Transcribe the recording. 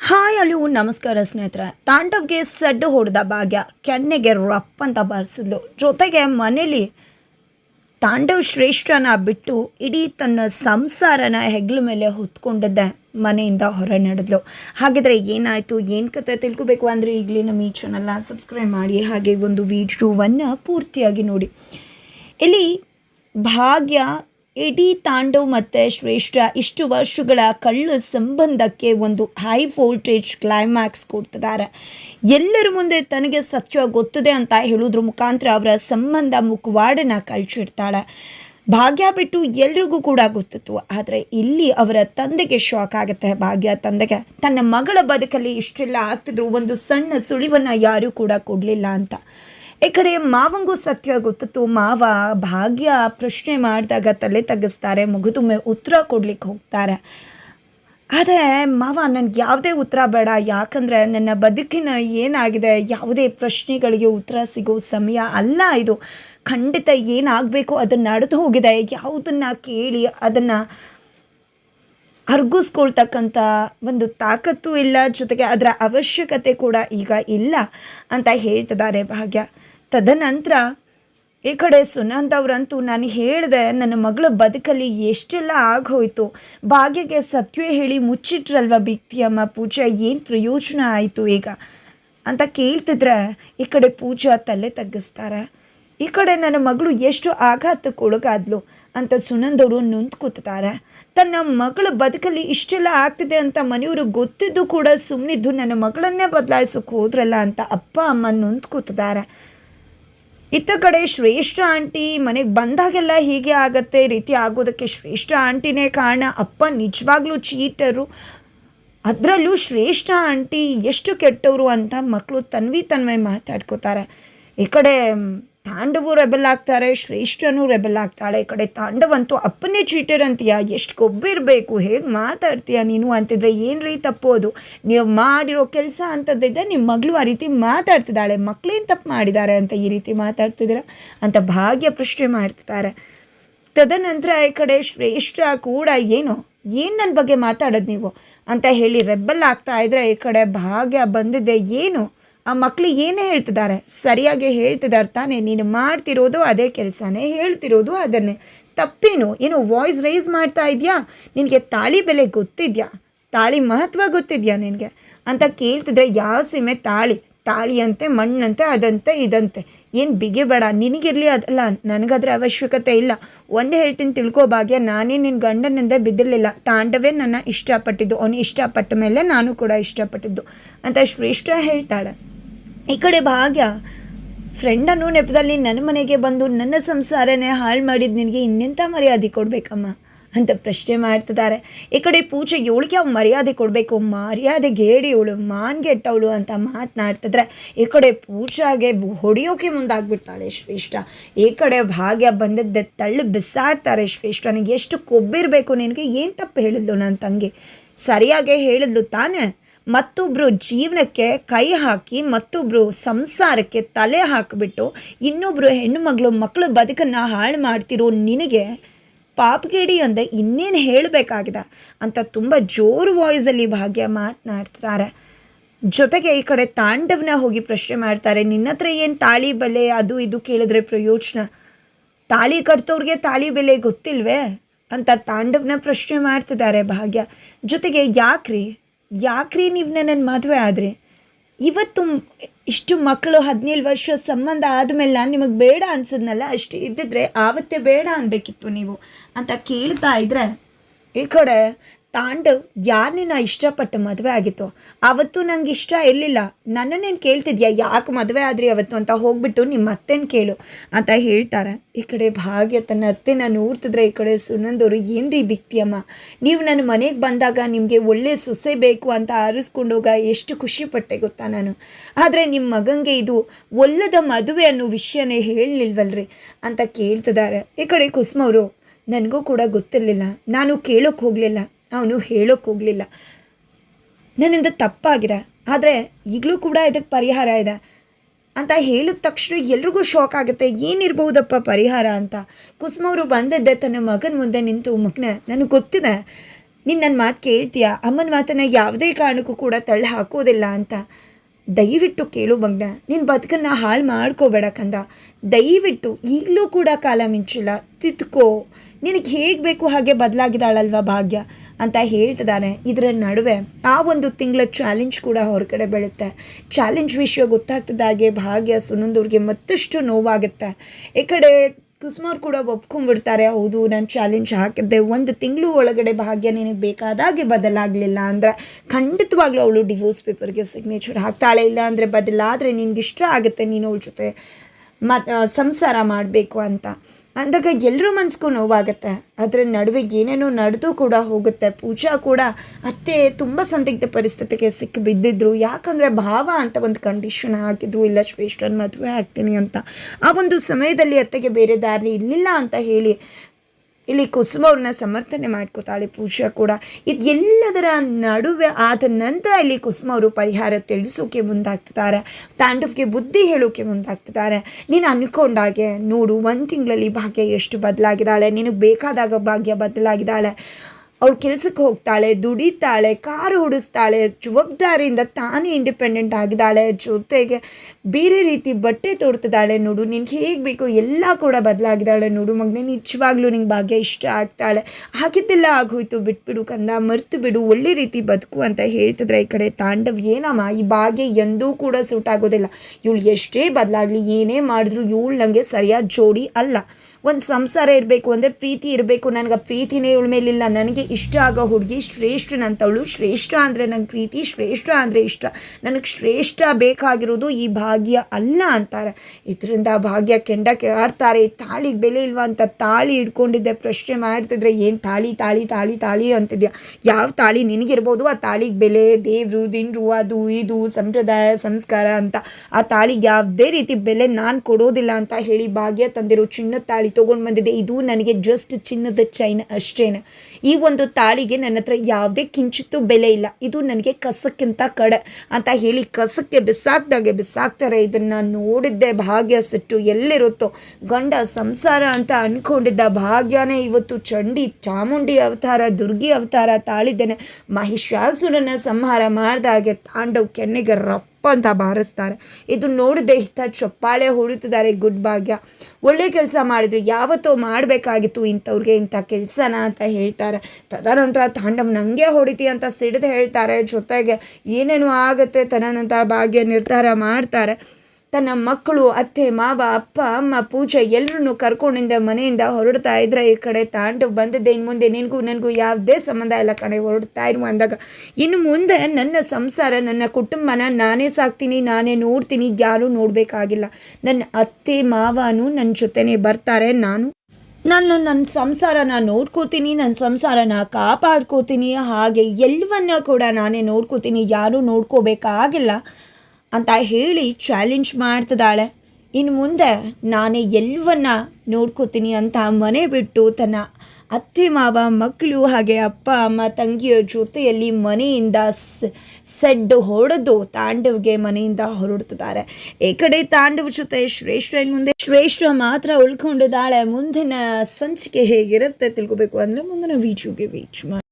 Hi ಅಲ್ಲೂ ನಮಸ್ಕಾರ ಸ್ನೇಹಿತರೆ. ತಾಂಡವ್ಗೆ ಸಡ್ಡು ಹೊಡೆದ ಭಾಗ್ಯ ಕೆನ್ನೆಗೆ ರಪ್ ಅಂತ ಬಾರಿಸಿದ್ಲು. ಜೊತೆಗೆ ಮನೇಲಿ ತಾಂಡವ್ ಶ್ರೇಷ್ಠನ ಬಿಟ್ಟು ಇಡೀ ತನ್ನ ಸಂಸಾರನ ಹೆಗ್ಲು ಮೇಲೆ ಹೊತ್ಕೊಂಡಿದ್ದೆ, ಮನೆಯಿಂದ ಹೊರ ನಡೆದ್ಲು. ಹಾಗಿದ್ರೆ ಏನಾಯಿತು? ಏನು ಕತೆ ತಿಳ್ಕೊಬೇಕು ಅಂದರೆ ಈಗಲೇ ನಮ್ಮ ಈ ಚಾನಲ್ನ ಸಬ್ಸ್ಕ್ರೈಬ್ ಮಾಡಿ, ಹಾಗೆ ಒಂದು ವಿಡಿಯೋವನ್ನು ಪೂರ್ತಿಯಾಗಿ ನೋಡಿ. ಇಲ್ಲಿ ಭಾಗ್ಯ ಇಡೀ ತಾಂಡವ್ ಮತ್ತು ಶ್ರೇಷ್ಠ ಇಷ್ಟು ವರ್ಷಗಳ ಕಳ್ಳ ಸಂಬಂಧಕ್ಕೆ ಒಂದು ಹೈ ವೋಲ್ಟೇಜ್ ಕ್ಲೈಮ್ಯಾಕ್ಸ್ ಕೊಡ್ತಿದ್ದಾರೆ. ಎಲ್ಲರ ಮುಂದೆ ತನಗೆ ಸತ್ಯ ಗೊತ್ತಿದೆ ಅಂತ ಹೇಳೋದ್ರ ಮುಖಾಂತರ ಅವರ ಸಂಬಂಧ ಮುಖವಾಡನ ಕಳ್ಚಿಡ್ತಾಳೆ ಭಾಗ್ಯ ಬಿಟ್ಟು ಎಲ್ರಿಗೂ ಕೂಡ ಗೊತ್ತಿತ್ತು, ಆದರೆ ಇಲ್ಲಿ ಅವರ ತಂದೆಗೆ ಶಾಕ್ ಆಗುತ್ತೆ. ಭಾಗ್ಯ ತಂದೆಗೆ ತನ್ನ ಮಗಳ ಬದುಕಲ್ಲಿ ಇಷ್ಟೆಲ್ಲ ಆಗ್ತಿದ್ರು, ಒಂದು ಸಣ್ಣ ಸುಳಿವನ್ನು ಯಾರೂ ಕೂಡ ಕೊಡಲಿಲ್ಲ ಅಂತ. ಈ ಕಡೆ ಮಾವಂಗೂ ಸತ್ಯ ಗೊತ್ತಿತ್ತು ಮಾವ ಭಾಗ್ಯ ಪ್ರಶ್ನೆ ಮಾಡಿದಾಗ ತಲೆ ತಗ್ಗಿಸ್ತಾರೆ ಮುಗಿದೊಮ್ಮೆ ಉತ್ತರ ಕೊಡ್ಲಿಕ್ಕೆ ಹೋಗ್ತಾರೆ. ಆದರೆ ಮಾವ ನನಗೆ ಯಾವುದೇ ಉತ್ತರ ಬೇಡ. ಯಾಕಂದರೆ ನನ್ನ ಬದುಕಿನ ಏನಾಗಿದೆ, ಯಾವುದೇ ಪ್ರಶ್ನೆಗಳಿಗೆ ಉತ್ತರ ಸಿಗೋ ಸಮಯ ಅಲ್ಲ ಇದು. ಖಂಡಿತ ಏನಾಗಬೇಕು ಅದನ್ನು ನಡೆದು ಹೋಗಿದೆ. ಯಾವುದನ್ನು ಕೇಳಿ ಅದನ್ನು ಅರ್ಗಿಸ್ಕೊಳ್ತಕ್ಕಂಥ ಒಂದು ತಾಕತ್ತು ಇಲ್ಲ. ಜೊತೆಗೆ ಅದರ ಅವಶ್ಯಕತೆ ಕೂಡ ಈಗ ಇಲ್ಲ ಅಂತ ಹೇಳ್ತಿದ್ದಾರೆ ಭಾಗ್ಯ. ತದನಂತರ ಈ ಕಡೆ ಸುನಂದ್ ಅವರಂತೂ ನಾನು ಹೇಳಿದೆ, ನನ್ನ ಮಗಳ ಬದುಕಲ್ಲಿ ಎಷ್ಟೆಲ್ಲ ಆಗೋಯ್ತು. ಭಾಗ್ಯಗೆ ಸತ್ಯವೇ ಹೇಳಿ ಮುಚ್ಚಿಟ್ರಲ್ವ ಬಿಕ್ತಿಯಮ್ಮ ಪೂಜಾ, ಏನು ಪ್ರಯೋಜನ ಆಯಿತು ಈಗ? ಅಂತ ಕೇಳ್ತಿದ್ರೆ, ಈ ಕಡೆ ಪೂಜಾ ತಲೆ ತಗ್ಗಿಸ್ತಾರೆ. ಈ ಕಡೆ ನನ್ನ ಮಗಳು ಎಷ್ಟು ಆಘಾತಕ್ಕೆ ಒಳಗಾದ್ಲು ಅಂತ ಸುನಂದವರು ನೊಂದು ಕೂತಾರೆ ತನ್ನ ಮಗಳ ಬದುಕಲ್ಲಿ ಇಷ್ಟೆಲ್ಲ ಆಗ್ತಿದೆ ಅಂತ ಮನೆಯವರು ಗೊತ್ತಿದ್ದು ಕೂಡ ಸುಮ್ಮನಿದ್ದು ನನ್ನ ಮಗಳನ್ನೇ ಬದಲಾಯಿಸೋಕೆ ಹೋದ್ರಲ್ಲ ಅಂತ ಅಪ್ಪ, ಅಮ್ಮ ನೊಂದು ಕೂತಿದ್ದಾರೆ. ಇತ್ತ ಕಡೆ ಶ್ರೇಷ್ಠ ಆಂಟಿ ಮನೆಗೆ ಬಂದಾಗೆಲ್ಲ ಹೀಗೆ ಆಗತ್ತೆ, ರೀತಿ ಆಗೋದಕ್ಕೆ ಶ್ರೇಷ್ಠ ಆಂಟಿನೇ ಕಾರಣ. ಅಪ್ಪ ನಿಜವಾಗ್ಲೂ ಚೀಟರು. ಅದರಲ್ಲೂ ಶ್ರೇಷ್ಠ ಆಂಟಿ ಎಷ್ಟು ಕೆಟ್ಟವರು ಅಂತ ಮಕ್ಕಳು ತನ್ವಿ ತನ್ವೈ ಮಾತಾಡ್ಕೋತಾರೆ. ಈ ಕಡೆ ತಾಂಡವು ರೆಬೆಲ್ ಆಗ್ತಾರೆ, ಶ್ರೇಷ್ಠನೂ ರೆಬೆಲ್ ಆಗ್ತಾಳೆ. ಈ ಕಡೆ ತಾಂಡವಂತೂ ಅಪ್ಪನೇ ಚೀಟರ್ ಅಂತೀಯ. ಎಷ್ಟು ಕೊಬ್ಬಿರಬೇಕು, ಹೇಗೆ ಮಾತಾಡ್ತೀಯ ನೀನು ಅಂತಿದ್ರೆ ಏನು ರೀ ತಪ್ಪೋದು ನೀವು ಮಾಡಿರೋ ಕೆಲಸ ಅಂತದ್ದಿದ್ದೆ ನಿಮ್ಮ ಮಗಳು ಆ ರೀತಿ ಮಾತಾಡ್ತಿದ್ದಾಳೆ. ಮಕ್ಕಳೇನು ತಪ್ಪು ಮಾಡಿದ್ದಾರೆ ಅಂತ ಈ ರೀತಿ ಮಾತಾಡ್ತಿದ್ದೀರ? ಅಂತ ಭಾಗ್ಯ ಪ್ರಶ್ನೆ ಮಾಡ್ತಿದ್ದಾರೆ. ತದನಂತರ ಈ ಕಡೆ ಶ್ರೇಷ್ಠ ಕೂಡ ಏನು? ಏನು ನನ್ನ ಬಗ್ಗೆ ಮಾತಾಡೋದು ನೀವು? ಅಂತ ಹೇಳಿ ರೆಬ್ಬಲ್ ಆಗ್ತಾ ಇದ್ರೆ ಈ ಕಡೆ ಭಾಗ್ಯ ಬಂದಿದ್ದೆ ಏನು? ಆ ಮಕ್ಕಳು ಏನೇ ಹೇಳ್ತಿದ್ದಾರೆ, ಸರಿಯಾಗಿ ಹೇಳ್ತಿದ್ದಾರೆ ತಾನೇ, ನೀನು ಮಾಡ್ತಿರೋದು ಅದೇ ಕೆಲಸನೇ, ಹೇಳ್ತಿರೋದು ಅದನ್ನೇ. ತಪ್ಪೇನು? ಏನು ವಾಯ್ಸ್ ರೈಸ್ ಮಾಡ್ತಾ ಇದೆಯಾ? ನಿನಗೆ ತಾಳಿ ಬೆಲೆ ಗೊತ್ತಿದೆಯಾ? ತಾಳಿ ಮಹತ್ವ ಗೊತ್ತಿದೆಯಾ ನಿನಗೆ? ಅಂತ ಕೇಳ್ತಿದ್ರೆ ಯಾವ ಸೀಮೆ ತಾಳಿ? ತಾಳಿಯಂತೆ, ಮಣ್ಣಂತೆ, ಅದಂತೆ, ಇದಂತೆ. ಏನು ಬಿಗಿಬೇಡ ನಿನಗಿರಲಿ ಅದಲ್ಲ, ನನಗದ್ರ ಅವಶ್ಯಕತೆ ಇಲ್ಲ. ಒಂದು ಹೇಳ್ತೀನಿ ತಿಳ್ಕೋ ಭಾಗ್ಯ, ನಾನೇ ನಿನ್ನ ಗಂಡನಿಂದ ಬಿದ್ದಿರಲಿಲ್ಲ. ತಾಂಡವೇ ನನ್ನ ಇಷ್ಟಪಟ್ಟಿದ್ದು, ಅವನು ಇಷ್ಟಪಟ್ಟ ಮೇಲೆ ನಾನು ಕೂಡ ಇಷ್ಟಪಟ್ಟಿದ್ದು ಅಂತ ಶ್ರೇಷ್ಠ ಹೇಳ್ತಾಳೆ. ಈ ಕಡೆ ಭಾಗ್ಯ ಫ್ರೆಂಡ್ ಅನ್ನೋ ನೆಪದಲ್ಲಿ ನನ್ನ ಮನೆಗೆ ಬಂದು ನನ್ನ ಸಂಸಾರನೇ ಹಾಳು ಮಾಡಿದ ನಿನಗೆ ಇನ್ನೆಂಥ ಮರ್ಯಾದೆ ಕೊಡಬೇಕಮ್ಮ? ಅಂತ ಪ್ರಶ್ನೆ ಮಾಡ್ತಿದ್ದಾರೆ ಈ ಕಡೆ ಪೂಜೆ ಇವಳಿಗೆ ಅವ್ನು ಮರ್ಯಾದೆ ಕೊಡಬೇಕು, ಮರ್ಯಾದೆ ಗೇಡಿ ಇವಳು ಮಾನ್ಗೆಟ್ಟವಳು ಅಂತ ಮಾತನಾಡ್ತಿದ್ರೆ ಈ ಕಡೆ ಪೂಜಾಗೆ ಹೊಡೆಯೋಕೆ ಮುಂದಾಗ್ಬಿಡ್ತಾಳೆ ಶ್ರೇಷ್ಠ. ಈ ಕಡೆ ಭಾಗ್ಯ ಬಂದದ್ದೆ ತಳ್ಳು ಬಿಸಾಡ್ತಾರೆ ಶ್ರೇಷ್ಠ. ನನಗೆ ಎಷ್ಟು ಕೊಬ್ಬಿರಬೇಕು ನಿನಗೆ? ಏನು ತಪ್ಪು ಹೇಳಿದ್ಲು ನನ್ನ ತಂಗಿ? ಸರಿಯಾಗೇ ಹೇಳಿದ್ಲು ತಾನೇ? ಮತ್ತೊಬ್ಬರು ಜೀವನಕ್ಕೆ ಕೈ ಹಾಕಿ ಮತ್ತೊಬ್ಬರು ಸಂಸಾರಕ್ಕೆ ತಲೆ ಹಾಕಿಬಿಟ್ಟು ಇನ್ನೊಬ್ಬರು ಹೆಣ್ಣು ಮಗಳು ಮಕ್ಕಳ ಬದುಕನ್ನು ಹಾಳು ಮಾಡ್ತಿರೋ ನಿನಗೆ ಪಾಪಗೇಡಿ ಅಂದೆ ಇನ್ನೇನು ಹೇಳಬೇಕಾಗಿದೆ ಅಂತ ತುಂಬ ಜೋರು ವಾಯ್ಸಲ್ಲಿ ಭಾಗ್ಯ ಮಾತನಾಡ್ತಾರೆ ಜೊತೆಗೆ ಈ ಕಡೆ ತಾಂಡವನ ಹೋಗಿ ಪ್ರಶ್ನೆ ಮಾಡ್ತಾರೆ, ನಿನ್ನ ಹತ್ರ ಏನು ತಾಳಿ ಬೆಲೆ, ಅದು ಇದು ಕೇಳಿದ್ರೆ ಪ್ರಯೋಜನ? ತಾಳಿ ಕಟ್ತವ್ರಿಗೆ ತಾಳಿ ಬೆಲೆ ಗೊತ್ತಿಲ್ವೇ? ಅಂತ ತಾಂಡವನ ಪ್ರಶ್ನೆ ಮಾಡ್ತಿದ್ದಾರೆ ಭಾಗ್ಯ. ಜೊತೆಗೆ ಯಾಕ್ರಿ? ಯಾಕ್ರಿ ನೀವು ನನ್ನ ಮದುವೆ ಆದರೆ? ಇವತ್ತು ಇಷ್ಟು ಮಕ್ಕಳು ಹದಿನೇಳು ವರ್ಷ ಸಂಬಂಧ ಆದಮೇಲೆ ನಾನು ನಿಮಗೆ ಬೇಡ ಅನ್ಸಿದ್ನಲ್ಲ? ಅಷ್ಟು ಇದ್ದಿದ್ರೆ ಆವತ್ತೇ ಬೇಡ ಅನ್ಬೇಕಿತ್ತು ನೀವು ಅಂತ ಕೇಳ್ತಾ ಇದ್ರೆ ಈ ಕಡೆ ತಾಂಡವ್ ಯಾರನ್ನ ಇಷ್ಟಪಟ್ಟು ಮದುವೆ ಆಗಿತ್ತು, ಅವತ್ತು ನಂಗೆ ಇಷ್ಟ ಇರಲಿಲ್ಲ. ನನ್ನನ್ನೇನು ಕೇಳ್ತಿದ್ಯಾ? ಯಾಕೆ ಮದುವೆ ಆದ್ರಿ ಅವತ್ತು ಅಂತ ಹೋಗ್ಬಿಟ್ಟು ನಿಮ್ಮ ಅತ್ತೆನ ಕೇಳು ಅಂತ ಹೇಳ್ತಾರೆ. ಈ ಕಡೆ ಭಾಗ್ಯ ತನ್ನ ಅತ್ತೆ ನಾನು ಊರ್ತಿದ್ರೆ ಈ ಕಡೆ ಸುನಂದವರು ಏನ್ರಿ ಬಿಕ್ತಿಯಮ್ಮ ನೀವು ನನ್ನ ಮನೆಗೆ ಬಂದಾಗ ನಿಮಗೆ ಒಳ್ಳೆ ಸೊಸೆ ಬೇಕು ಅಂತ ಆರಿಸ್ಕೊಂಡೋಗ ಎಷ್ಟು ಖುಷಿ ಪಟ್ಟೆ ಗೊತ್ತಾ ನಾನು? ಆದರೆ ನಿಮ್ಮ ಮಗಂಗೆ ಇದು ಒಲ್ಲದ ಮದುವೆ ಅನ್ನೋ ವಿಷಯನೇ ಹೇಳಲಿಲ್ವಲ್ರಿ? ಅಂತ ಕೇಳ್ತಿದ್ದಾರೆ. ಈ ಕಡೆ ಕುಸುಮವರು ನನಗೂ ಕೂಡ ಗೊತ್ತಿರಲಿಲ್ಲ. ನಾನು ಕೇಳೋಕ್ಕೆ ಹೋಗಲಿಲ್ಲ. ಅವನು ಹೇಳೋಕೆ ಹೋಗಲಿಲ್ಲ. ನನ್ನಿಂದ ತಪ್ಪಾಗಿದೆ. ಆದರೆ ಈಗಲೂ ಕೂಡ ಇದಕ್ಕೆ ಪರಿಹಾರ ಇದೆ. ಅಂತ ಹೇಳಿದ ತಕ್ಷಣ ಎಲ್ರಿಗೂ ಶಾಕ್ ಆಗುತ್ತೆ. ಏನಿರ್ಬಹುದಪ್ಪ ಪರಿಹಾರ ಅಂತ. ಕುಸುಮವರು ಬಂದಿದ್ದೆ, ತನ್ನ ಮಗನ ಮುಂದೆ ನಿಂತು, ಮಗನ, ನನಗೆ ಗೊತ್ತಿದೆ. ನೀನು ನನ್ನ ಮಾತು ಕೇಳ್ತೀಯ? ಅಮ್ಮನ ಮಾತನ್ನು ಯಾವುದೇ ಕಾರಣಕ್ಕೂ ಕೂಡ ತಳ್ಳಿ ಹಾಕೋದಿಲ್ಲ ಅಂತ. ದಯವಿಟ್ಟು ಕೇಳು ಮಗ್ನ. ನಿನ್ನ ಬದುಕನ್ನು ಹಾಳು ಮಾಡ್ಕೋಬೇಡ ಕಂದ. ದಯವಿಟ್ಟು ಈಗಲೂ ಕೂಡ ಕಾಲ ಮಿಂಚಿಲ್ಲ. ತಿದ್ಕೋ. ನಿನಗೆ ಹೇಗೆ ಬೇಕು ಹಾಗೆ ಬದಲಾಗಿದ್ದಾಳಲ್ವ ಭಾಗ್ಯ? ಅಂತ ಹೇಳ್ತಿದ್ದಾನೆ ಇದರ ನಡುವೆ ಆ ಒಂದು ತಿಂಗಳ ಚಾಲೆಂಜ್ ಕೂಡ ಹೊರಗಡೆ ಬೀಳುತ್ತೆ. ಚಾಲೆಂಜ್ ವಿಷಯ ಗೊತ್ತಾಗ್ತಿದ್ದಾಗೆ ಭಾಗ್ಯ ಸುನಂದವ್ರಿಗೆ ಮತ್ತಷ್ಟು ನೋವಾಗುತ್ತೆ. ಈ ಕಡೆ ಕುಸುಮವ್ರು ಕೂಡ ಒಪ್ಕೊಂಡ್ಬಿಡ್ತಾರೆ, ಹೌದು, ನಾನು ಚಾಲೆಂಜ್ ಹಾಕಿದ್ದೆ. ಒಂದು ತಿಂಗಳು ಒಳಗಡೆ ಭಾಗ್ಯ ನಿನಗೆ ಬೇಕಾದಾಗೆ ಬದಲಾಗಲಿಲ್ಲ ಅಂದರೆ ಖಂಡಿತವಾಗ್ಲೂ ಅವಳು ಡಿವೋರ್ಸ್ ಪೇಪರ್ಗೆ ಸಿಗ್ನೇಚರ್ ಹಾಕ್ತಾಳೆ. ಇಲ್ಲ ಅಂದರೆ ಬದಲಾದರೆ ನಿನಗೆ ಇಷ್ಟ ಆಗುತ್ತೆ ನೀನು ಅವಳ ಜೊತೆ ಮತ್ ಸಂಸಾರ ಮಾಡಬೇಕು ಅಂತ. ಅಂದಾಗ ಎಲ್ಲರೂ ಮನಸ್ಗೂ ನೋವಾಗುತ್ತೆ. ಅದರ ನಡುವೆ ಏನೇನೋ ನಡೆದು ಕೂಡ ಹೋಗುತ್ತೆ. ಪೂಜಾ ಕೂಡ ಅತ್ತೆ ತುಂಬ ಸಂದಿಗ್ಧ ಪರಿಸ್ಥಿತಿಗೆ ಸಿಕ್ಕಿ ಬಿದ್ದಿದ್ರು. ಯಾಕಂದರೆ ಭಾವ ಅಂತ ಒಂದು ಕಂಡೀಷನ್ ಹಾಕಿದ್ರು, ಇಲ್ಲ ಶ್ರೇಷ್ಠನ ಮದುವೆ ಆಗ್ತೀನಿ ಅಂತ. ಆ ಒಂದು ಸಮಯದಲ್ಲಿ ಅತ್ತೆಗೆ ಬೇರೆ ದಾರಿ ಇರಲಿಲ್ಲ ಅಂತ ಹೇಳಿ ಇಲ್ಲಿ ಕುಸುಮ ಅವ್ರನ್ನ ಸಮರ್ಥನೆ ಮಾಡ್ಕೋತಾಳೆ ಪೂಜಾ ಕೂಡ. ಇದು ಎಲ್ಲದರ ನಡುವೆ ಆದ ನಂತರ ಇಲ್ಲಿ ಕುಸುಮ ಅವರು ಪರಿಹಾರ ತಿಳಿಸೋಕೆ ಮುಂದಾಗ್ತಿದ್ದಾರೆ. ತಾಂಡವ್ಗೆ ಬುದ್ಧಿ ಹೇಳೋಕೆ ಮುಂದಾಗ್ತಿದ್ದಾರೆ. ನೀನು ಅನ್ಕೊಂಡಾಗೆ ನೋಡು, ಒಂದು ತಿಂಗಳಲ್ಲಿ ಭಾಗ್ಯ ಎಷ್ಟು ಬದಲಾಗಿದ್ದಾಳೆ? ನಿನಗೆ ಬೇಕಾದಾಗ ಭಾಗ್ಯ ಬದಲಾಗಿದ್ದಾಳೆ. ಅವಳು ಕೆಲಸಕ್ಕೆ ಹೋಗ್ತಾಳೆ, ದುಡಿತಾಳೆ, ಕಾರು ಓಡಿಸ್ತಾಳೆ, ಜವಾಬ್ದಾರಿಯಿಂದ ತಾನೇ ಇಂಡಿಪೆಂಡೆಂಟ್ ಆಗಿದ್ದಾಳೆ, ಜೊತೆಗೆ ಬೇರೆ ರೀತಿ ಬಟ್ಟೆ ತೊಡ್ತಿದ್ದಾಳೆ ನೋಡು, ನಿನಗೆ ಹೇಗೆ ಬೇಕು ಎಲ್ಲ ಕೂಡ ಬದಲಾಗಿದ್ದಾಳೆ ನೋಡು, ಮಗನೇ ನಿಜವಾಗ್ಲೂ ನಿಂಗೆ ಭಾಗ್ಯ ಇಷ್ಟ ಆಗ್ತಾಳೆ. ಹಾಗಿದ್ದೆಲ್ಲ ಆಗೋಯ್ತು, ಬಿಟ್ಬಿಡು ಕಂದ, ಮರ್ತು ಬಿಡು, ಒಳ್ಳೆ ರೀತಿ ಬದುಕು ಅಂತ ಹೇಳ್ತಿದ್ರೆ ಈ ಕಡೆ ತಾಂಡವ್ ಏನಮ್ಮ, ಈ ಭಾಗ್ಯ ಎಂದೂ ಕೂಡ ಸೂಟ್ ಆಗೋದಿಲ್ಲ. ಇವಳು ಎಷ್ಟೇ ಬದಲಾಗಲಿ ಏನೇ ಮಾಡಿದ್ರು ಇವಳು ನನಗೆ ಸರಿಯಾದ ಜೋಡಿ ಅಲ್ಲ. ಒಂದು ಸಂಸಾರ ಇರಬೇಕು ಅಂದರೆ ಪ್ರೀತಿ ಇರಬೇಕು. ನನಗೆ ಪ್ರೀತಿನೇ ಇವಳ ಮೇಲಿಲ್ಲ ನನಗೆ ಇಷ್ಟ ಆಗೋ ಹುಡುಗಿ ಶ್ರೇಷ್ಠ ಶ್ರೇಷ್ಠನಂತವಳು ಶ್ರೇಷ್ಠ ಅಂದರೆ ನನ್ನ ಪ್ರೀತಿ, ಶ್ರೇಷ್ಠ ಅಂದರೆ ಇಷ್ಟ. ನನಗೆ ಶ್ರೇಷ್ಠ ಬೇಕಾಗಿರೋದು ಈ ಭಾಗ್ಯ ಅಲ್ಲ ಅಂತಾರೆ. ಇದರಿಂದ ಭಾಗ್ಯ ಕೆಂಡ ಕೇಳ್ತಾರೆ ತಾಳಿಗೆ ಬೆಲೆ ಇಲ್ವಾ ಅಂತ ತಾಳಿ ಹಿಡ್ಕೊಂಡಿದ್ದೆ. ಪ್ರಶ್ನೆ ಮಾಡ್ತಿದ್ರೆ ಏನು ತಾಳಿ ತಾಳಿ ತಾಳಿ ತಾಳಿ ಅಂತಿದ್ಯಾ? ಯಾವ ತಾಳಿ ನಿನಗಿರ್ಬೋದು? ಆ ತಾಳಿಗೆ ಬೆಲೆ, ದೇವರು, ದಿನರು, ಅದು, ಇದು, ಸಂಪ್ರದಾಯ, ಸಂಸ್ಕಾರ ಅಂತ. ಆ ತಾಳಿಗೆ ಯಾವುದೇ ರೀತಿ ಬೆಲೆ ನಾನು ಕೊಡೋದಿಲ್ಲ ಅಂತ ಹೇಳಿ ಭಾಗ್ಯ ತಂದಿರೋ ಚಿನ್ನದ ತಾಳಿ ತೊಗೊಂಡು ಬಂದಿದ್ದೆ ಇದು ನನಗೆ ಜಸ್ಟ್ ಚಿನ್ನದ ಚೈನ್ ಅಷ್ಟೇನೆ ಈ ಒಂದು ತಾಳಿಗೆ ನನ್ನ ಹತ್ರ ಯಾವುದೇ ಕಿಂಚಿತ್ತು ಬೆಲೆ ಇಲ್ಲ. ಇದು ನನಗೆ ಕಸಕ್ಕಿಂತ ಕಡೆ ಅಂತ ಹೇಳಿ ಕಸಕ್ಕೆ ಬಿಸಾಕ್ದಾಗೆ ಬಿಸಾಕ್ತಾರೆ. ಇದನ್ನು ನೋಡಿದ್ದೆ. ಭಾಗ್ಯ ಸಿಟ್ಟು ಎಲ್ಲಿರುತ್ತೋ. ಗಂಡ ಸಂಸಾರ ಅಂತ ಅಂದ್ಕೊಂಡಿದ್ದ ಭಾಗ್ಯನೇ ಇವತ್ತು ಚಂಡಿ, ಚಾಮುಂಡಿ ಅವತಾರ, ದುರ್ಗಿ ಅವತಾರ ತಾಳಿದ್ದೇನೆ. ಮಹಿಷಾಸುರನ ಸಂಹಾರ ಮಾಡಿದಾಗೆ ತಾಂಡವ್ ಕೆನ್ನೆಗೆ ರಪ್ಪ ಅಂತ ಬಾರಿಸ್ತಾರೆ. ಇದು ನೋಡದೆ ಇತ್ತ ಚಪ್ಪಾಳೆ ಹೊಡಿತಿದ್ದಾರೆ ಗುಡ್ ಭಾಗ್ಯ. ಒಳ್ಳೆ ಕೆಲಸ ಮಾಡಿದ್ರು, ಯಾವತ್ತೋ ಮಾಡಬೇಕಾಗಿತ್ತು ಇಂಥವ್ರಿಗೆ ಇಂಥ ಕೆಲಸನ ಅಂತ ಹೇಳ್ತಾರೆ. ತದನಂತರ ತಾಂಡವ್, ನಂಗೆ ಹೊಡಿತಿ ಅಂತ ಸಿಡಿದು ಹೇಳ್ತಾರೆ. ಜೊತೆಗೆ ಏನೇನು ಆಗುತ್ತೆ ತದನಂತರ ಭಾಗ್ಯ ನಿರ್ಧಾರ ಮಾಡ್ತಾರೆ. ತನ್ನ ಮಕ್ಕಳು, ಅತ್ತೆ, ಮಾವ, ಅಪ್ಪ, ಅಮ್ಮ, ಪೂಜೆ ಎಲ್ಲರನ್ನು ಕರ್ಕೊಂಡಿಂದ ಮನೆಯಿಂದ ಹೊರಡ್ತಾ ಇದ್ರೆ ಈ ಕಡೆ ತಾಂಡು ಬಂದಿದ್ದೆ. ಇನ್ನು ಮುಂದೆ ನಿನಗೂ, ನನಗೂ ಯಾವುದೇ ಸಂಬಂಧ ಇಲ್ಲ ಕಡೆ ಹೊರಡ್ತಾ ಇರುವ ಅಂದಾಗ, ಇನ್ನು ಮುಂದೆ ನನ್ನ ಸಂಸಾರ, ನನ್ನ ಕುಟುಂಬನ ನಾನೇ ಸಾಕ್ತೀನಿ, ನಾನೇ ನೋಡ್ತೀನಿ, ಯಾರೂ ನೋಡಬೇಕಾಗಿಲ್ಲ. ನನ್ನ ಅತ್ತೆ, ಮಾವನು ನನ್ನ ಜೊತೆನೇ ಬರ್ತಾರೆ. ನಾನು ನಾನು ನನ್ನ ಸಂಸಾರನ ನೋಡ್ಕೋತೀನಿ, ನನ್ನ ಸಂಸಾರನ ಕಾಪಾಡ್ಕೋತೀನಿ. ಹಾಗೆ ಎಲ್ಲವನ್ನ ಕೂಡ ನಾನೇ ನೋಡ್ಕೋತೀನಿ. ಯಾರೂ ನೋಡ್ಕೋಬೇಕಾಗಿಲ್ಲ. ಅಂತ ಹೇಳಿ ಚಾಲೆಂಜ್ ಮಾಡ್ತಿದ್ದಾಳೆ. ಇನ್ನು ಮುಂದೆ ನಾನೇ ಎಲ್ಲವನ್ನ ನೋಡ್ಕೋತೀನಿ ಅಂತ ಮನೆ ಬಿಟ್ಟು ತನ್ನ ಅತ್ತೆ ಮಾವ ಮಕ್ಕಳು ಹಾಗೆ ಅಪ್ಪ, ಅಮ್ಮ, ತಂಗಿಯ ಜೊತೆಯಲ್ಲಿ ಮನೆಯಿಂದ ಸೆಡ್ಡು ಹೊಡೆದು ತಾಂಡವ್ಗೆ ಮನೆಯಿಂದ ಹೊರಡ್ತಿದ್ದಾರೆ. ಈ ಕಡೆ ತಾಂಡವ ಜೊತೆ ಶ್ರೇಷ್ಠ ಮುಂದೆ. ಶ್ರೇಷ್ಠ ಮಾತ್ರ ಉಳ್ಕೊಂಡಿದ್ದಾಳೆ. ಮುಂದಿನ ಸಂಚಿಕೆ ಹೇಗಿರುತ್ತೆ ತಿಳ್ಕೊಬೇಕು ಅಂದರೆ ಮುಂದಿನ ವೀಚುಗೆ ವೀಚ್ ಮಾಡಿ.